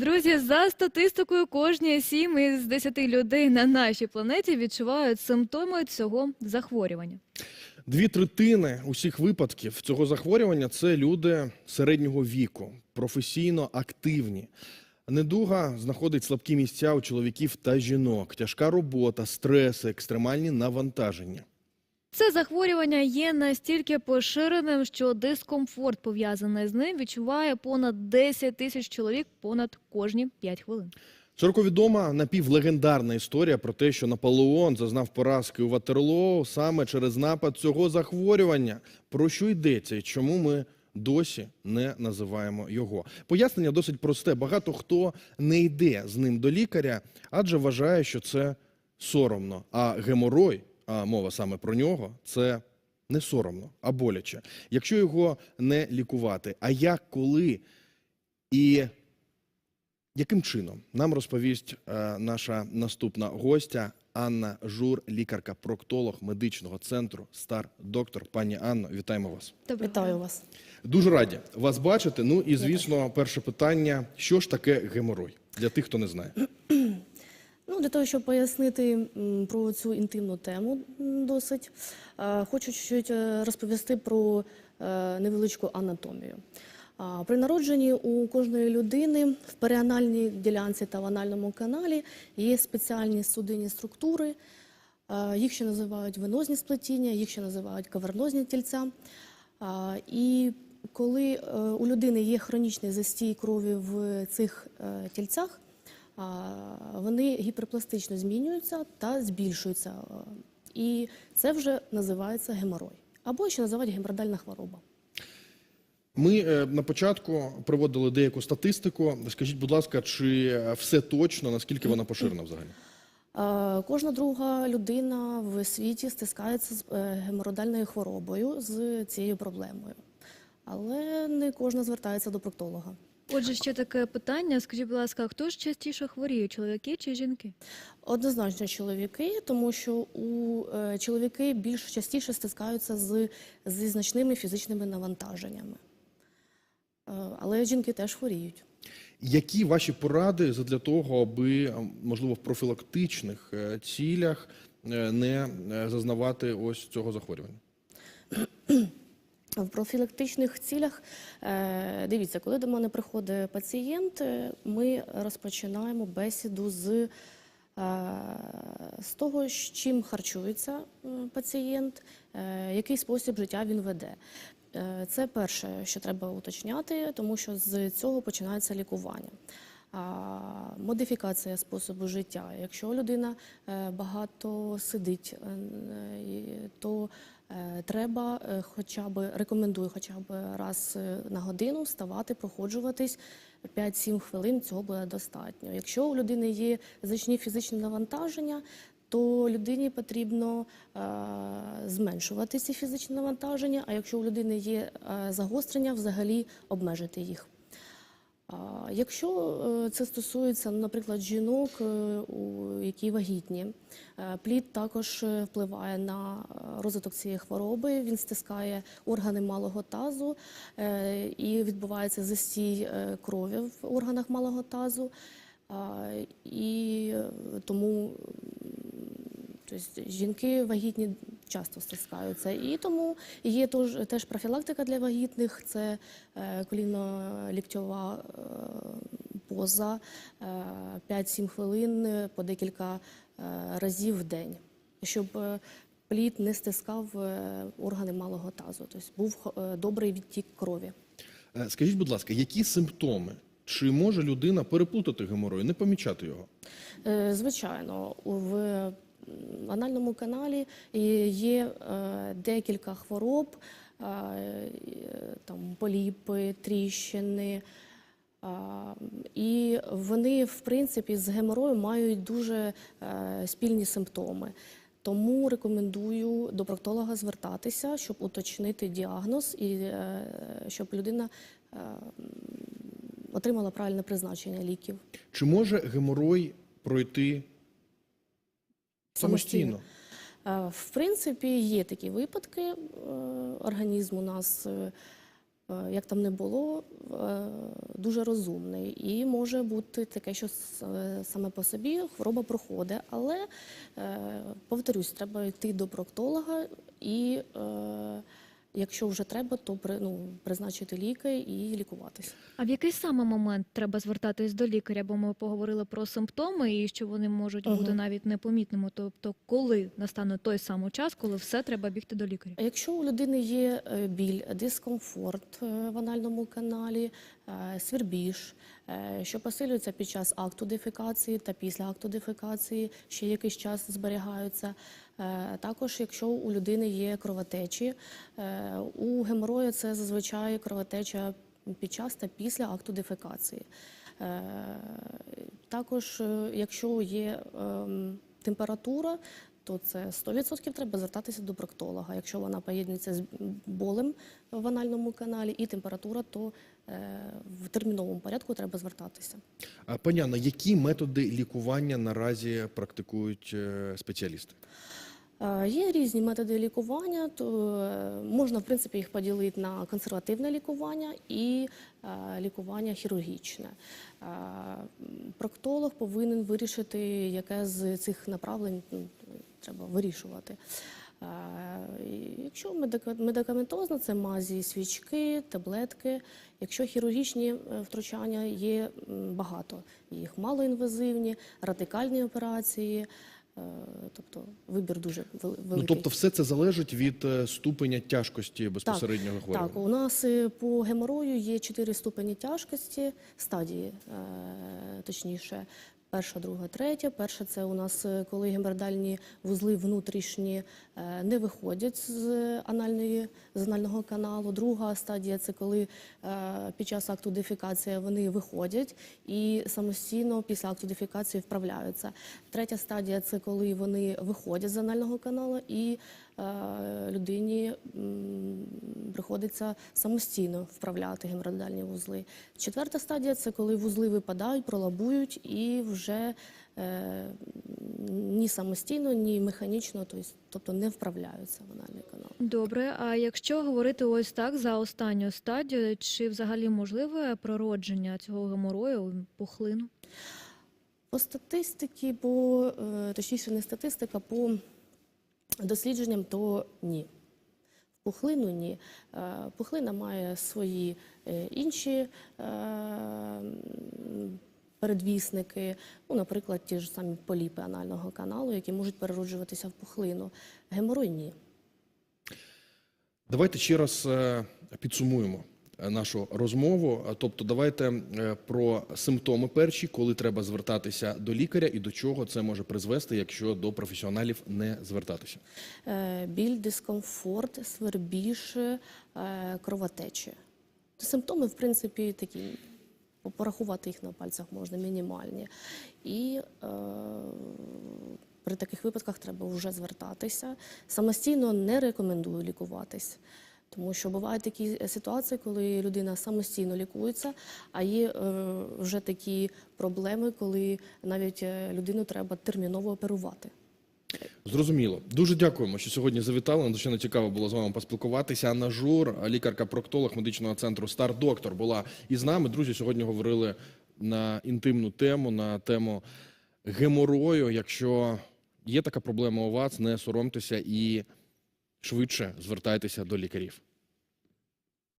Друзі, за статистикою, кожні 7 із 10 людей на нашій планеті відчувають симптоми цього захворювання. Дві третини усіх випадків цього захворювання це люди середнього віку, професійно активні. Недуга знаходить слабкі місця у чоловіків та жінок, тяжка робота, стреси, екстремальні навантаження. Це захворювання є настільки поширеним, що дискомфорт пов'язаний з ним відчуває понад 10 тисяч чоловік понад кожні 5 хвилин. Широко відома напівлегендарна історія про те, що Наполеон зазнав поразки у Ватерлоо саме через напад цього захворювання. Про що йдеться і чому ми досі не називаємо його? Пояснення досить просте. Багато хто не йде з ним до лікаря, адже вважає, що це соромно. А геморой, а мова саме про нього, це не соромно, а боляче. Якщо його не лікувати. А як, коли і яким чином нам розповість е, наша наступна гостя Анна Жур, лікарка-проктолог медичного центру Стар Доктор. Пані Анно, вітаємо вас. Вітаю вас. Дуже раді вас бачити. Ну і звісно, перше питання: що ж таке геморой для тих, хто не знає? Ну, для того, щоб пояснити про цю інтимну тему досить, хочу чуть-чуть е, розповісти про е, невеличку анатомію. При народженні у кожної людини в періанальній ділянці та в анальному каналі є спеціальні судинні структури. Їх ще називають венозні сплетіння, їх ще називають кавернозні тільця. І коли е, у людини є хронічний застій крові в цих тільцях, вони гіперпластично змінюються та збільшуються. І це вже називається геморой. Або ще називають геморрhoїдальна хвороба. Ми е, на початку проводили деяку статистику. Скажіть, будь ласка, чи все точно, наскільки вона поширена взагалі? Кожна друга людина в світі стискається з е, геморрhoїдальною хворобою з цією проблемою. Але не кожна звертається до проктолога. Отже, ще таке питання. Скажіть, будь ласка, хто ж частіше хворіє, чоловіки чи жінки? Однозначно чоловіки, тому що у е, чоловіки більш частіше стискаються з, зі значними фізичними навантаженнями. Е, але жінки теж хворіють. Які ваші поради для того, аби е, можливо в профілактичних цілях не зазнавати ось цього захворювання? В профілактичних цілях, е, дивіться, коли до мене приходить пацієнт, е, ми розпочинаємо бесіду з, е, з того, з чим харчується пацієнт, який спосіб життя він веде. Це перше, що треба уточняти, тому що з цього починається лікування. Модифікація способу життя. Якщо людина е, багато сидить, е, то е, треба хоча б рекомендую хоча б раз на годину вставати, проходжуватись 5-7 хвилин. Цього буде достатньо. Якщо у людини є значні фізичні навантаження, то людині потрібно е, зменшувати ці фізичні навантаження. А якщо у людини є е, загострення, взагалі обмежити їх. Якщо е, це стосується, наприклад, жінок, е, які вагітні, е, плід також е, впливає на е, розвиток цієї хвороби. Він стискає органи малого тазу е, і відбувається застій е, крові в органах малого тазу. І е, тому Тобто жінки вагітні часто стискаються. І тому є теж, профілактика для вагітних, це е, коліно-ліктьова е, поза е, 5-7 хвилин е, по декілька разів в день, щоб плід не стискав органи малого тазу, тобто був добрий відтік крові. Скажіть, будь ласка, які симптоми? Чи може людина переплутати геморой, не помічати його? Звичайно, в анальному каналі є- е, декілька хвороб, е, е, там поліпи, тріщини. І вони, в принципі, з геморою мають дуже е, спільні симптоми. Тому рекомендую до проктолога звертатися, щоб уточнити діагноз і е, щоб людина е, отримала правильне призначення ліків. Чи може геморой пройти самостійно? Е, В принципі, є такі випадки. Е, Організм у нас е, як там не було, дуже розумний. І може бути таке, що саме по собі хвороба проходить. Але, повторюсь, треба йти до проктолога і. Якщо вже треба, то ну, призначити ліки і лікуватися. А в який саме момент треба звертатись до лікаря? Бо ми поговорили про симптоми і що вони можуть ага. бути навіть непомітними. Тобто, коли настане той самий час, коли все треба бігти до лікаря? Якщо у людини є е, біль, дискомфорт е, в анальному каналі, свербіж, е, що посилюється під час акту дефекації та після акту дефекації, ще якийсь час зберігаються. Е, Також, якщо у людини є кровотечі, е, у геморою це зазвичай кровотеча під час та після акту дефекації. Е, Також, е, якщо є ем, температура, то це 100% треба звертатися до проктолога. Якщо вона поєднується з болем в анальному каналі і температура, то е, в терміновому порядку треба звертатися. Пані Анна, які методи лікування наразі практикують е, спеціалісти? Е, Є різні методи лікування, то можна в принципі їх поділити на консервативне лікування і лікування хірургічне. Проктолог повинен вирішити, яке з цих направлень ну, треба вирішувати. Якщо медика- медикаментозно, це мазі, свічки, таблетки. Якщо хірургічні е, втручання є багато, їх малоінвазивні, радикальні операції. Е, Тобто вибір дуже великий. Ну, тобто, все це залежить від е, ступеня тяжкості безпосереднього захворювання. Так, у нас по геморою є чотири ступені тяжкості, стадії, точніше. Перша, друга, третя. Перша це у нас е, коли гемордальні вузли внутрішні е, не виходять з анальної з анального каналу. Друга стадія це коли е, під час акту дефікації вони виходять і самостійно після акту дефікації вправляються. Третя стадія це коли вони виходять з анального каналу і людині приходиться самостійно вправляти геморроїдальні вузли. Четверта стадія це коли вузли випадають, пролабують і вже е, ні самостійно, ні механічно, тобто, не вправляються в анальний канал. Добре, а якщо говорити ось так за останню стадію, чи взагалі можливе прородження цього геморою пухлину? По статистиці, по е, точніше, не статистика, по дослідженням, то ні. Пухлину ні. Е, Пухлина має свої е, інші е, передвісники, ну, наприклад, ті ж самі поліпи анального каналу, які можуть перероджуватися в пухлину. Геморой ні. Давайте ще раз підсумуємо нашу розмову. Е, Тобто, давайте е, про симптоми перші, коли треба звертатися до лікаря, і до чого це може призвести, якщо до професіоналів не звертатися. Е, біль, дискомфорт, свербіж, е, кровотечі. Симптоми, в принципі, такі, порахувати їх на пальцях можна, мінімальні. І е, при таких випадках треба вже звертатися. Самостійно не рекомендую лікуватись. Тому що бувають такі ситуації, коли людина самостійно лікується, а є е, вже такі проблеми, коли навіть е, людину треба терміново оперувати. Зрозуміло. Дуже дякуємо, що сьогодні завітали. Надзвичайно цікаво було з вами поспілкуватися. Анна Жур, лікарка-проктолог медичного центру Стар Доктор, була із нами. Друзі, сьогодні говорили на інтимну тему, на тему геморою. Якщо є така проблема у вас, не соромтеся і швидше звертайтеся до лікарів.